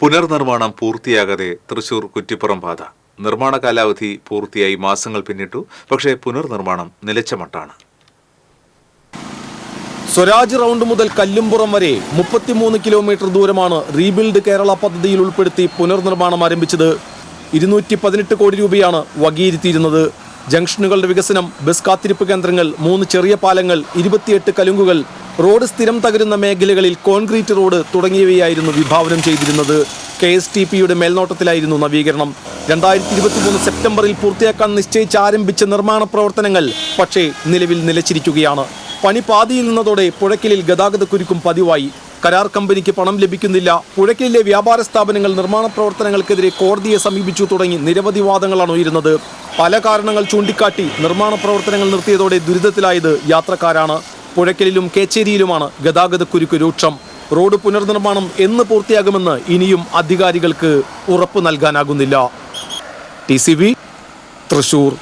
പുനർനിർമ്മാണം പൂർത്തിയാകാതെ തൃശൂർ കുറ്റിപ്പുറം പാത നിർമ്മാണ കാലാവധി പൂർത്തിയായി മാസങ്ങൾ പിന്നിട്ടു. പക്ഷേ പുനർനിർമ്മാണം നിലച്ച മട്ടാണ്. സ്വരാജ് റൗണ്ട് മുതൽ കല്ലുംപുറം വരെ മുപ്പത്തിമൂന്ന് കിലോമീറ്റർ ദൂരമാണ് റീബിൽഡ് കേരള പദ്ധതിയിൽ ഉൾപ്പെടുത്തി പുനർനിർമ്മാണം ആരംഭിച്ചത്. ഇരുന്നൂറ്റി പതിനെട്ട് കോടി രൂപയാണ് വകയിരുത്തിയിരുന്നത്. ജംഗ്ഷനുകളുടെ വികസനം ബസ് കാത്തിരിപ്പ് കേന്ദ്രങ്ങൾ മൂന്ന് ചെറിയ പാലങ്ങൾ ഇരുപത്തിയെട്ട് കലുങ്കുകൾ റോഡ് സ്ഥിരം തകരുന്ന മേഖലകളിൽ കോൺക്രീറ്റ് റോഡ് തുടങ്ങിയവയായിരുന്നു വിഭാവനം ചെയ്തിരുന്നത്. കെ എസ് ടി പിയുടെ മേൽനോട്ടത്തിലായിരുന്നു നവീകരണം. രണ്ടായിരത്തി ഇരുപത്തിമൂന്ന് സെപ്റ്റംബറിൽ പൂർത്തിയാക്കാൻ നിശ്ചയിച്ച് ആരംഭിച്ച നിർമ്മാണ പ്രവർത്തനങ്ങൾ പക്ഷേ നിലവിൽ നിലച്ചിരിക്കുകയാണ്. പണി പാതിയിൽ നിന്നതോടെ പുഴയ്ക്കലിൽ ഗതാഗത കുരുക്കും പതിവായി. കരാർ കമ്പനിക്ക് പണം ലഭിക്കുന്നില്ല. പുഴയ്ക്കലിലെ വ്യാപാര സ്ഥാപനങ്ങൾ നിർമ്മാണ പ്രവർത്തനങ്ങൾക്കെതിരെ കോടതിയെ സമീപിച്ചു തുടങ്ങി നിരവധി വാദങ്ങളാണ് ഉയരുന്നത്. പല കാരണങ്ങൾ ചൂണ്ടിക്കാട്ടി നിർമ്മാണ പ്രവർത്തനങ്ങൾ നിർത്തിയതോടെ ദുരിതത്തിലായത് യാത്രക്കാരാണ്. പുഴയ്ക്കലിലും കേച്ചേരിയിലുമാണ് ഗതാഗത കുരുക്ക് രൂക്ഷം. റോഡ് പുനർനിർമ്മാണം എന്ന് പൂർത്തിയാകുമെന്ന് ഇനിയും അധികാരികൾക്ക് ഉറപ്പ് നൽകാനാകുന്നില്ല. ടി തൃശൂർ.